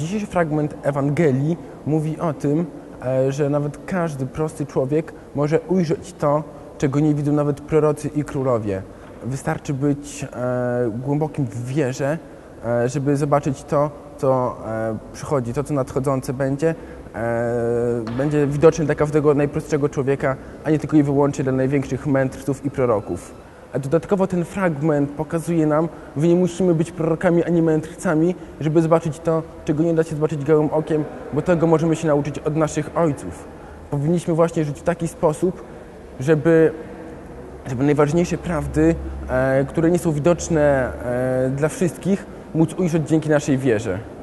Dzisiejszy fragment Ewangelii mówi o tym, e, że nawet każdy prosty człowiek może ujrzeć to, czego nie widzą nawet prorocy i królowie. Wystarczy być e, głębokim w wierze, e, żeby zobaczyć to, co przychodzi, to, co nadchodzące będzie, będzie widoczne dla każdego najprostszego człowieka, a nie tylko i wyłącznie dla największych mędrców i proroków. A dodatkowo ten fragment pokazuje nam, że nie musimy być prorokami ani mędrcami, żeby zobaczyć to, czego nie da się zobaczyć gołym okiem, bo tego możemy się nauczyć od naszych ojców. Powinniśmy właśnie żyć w taki sposób, żeby, żeby najważniejsze prawdy, e, które nie są widoczne e, dla wszystkich, móc ujrzeć dzięki naszej wierze.